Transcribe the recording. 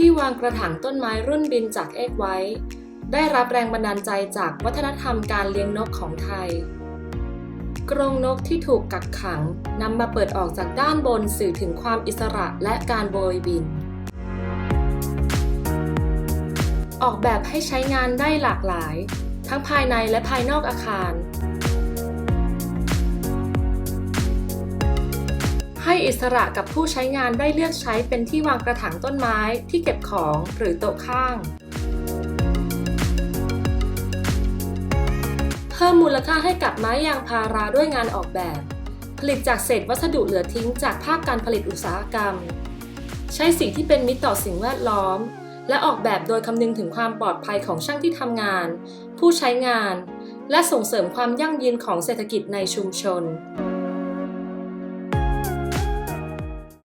ที่วางกระถางต้นไม้รุ่นบินจากเอกไว้ ได้รับแรงบันดาลใจจากวัฒนธรรมการเลี้ยงนกของไทย กรงนกที่ถูกกักขังนำมาเปิดออกจากด้านบนสื่อถึงความอิสระและการโบยบิน ออกแบบให้ใช้งานได้หลากหลาย ทั้งภายในและภายนอกอาคาร อิสระกับผู้ใช้งานได้เลือกใช้เป็นที่วางกระถางต้นไม้ที่เก็บของหรือโต๊ะข้าง เพิ่มมูลค่าให้กับไม้ยางพาราด้วยงานออกแบบ ผลิตจากเศษวัสดุเหลือทิ้งจากภาคการผลิตอุตสาหกรรม ใช้สีที่เป็นมิตรต่อสิ่งแวดล้อม และออกแบบโดยคำนึงถึงความปลอดภัยของช่างที่ทำงาน ผู้ใช้งาน และส่งเสริมความยั่งยืนของเศรษฐกิจในชุมชน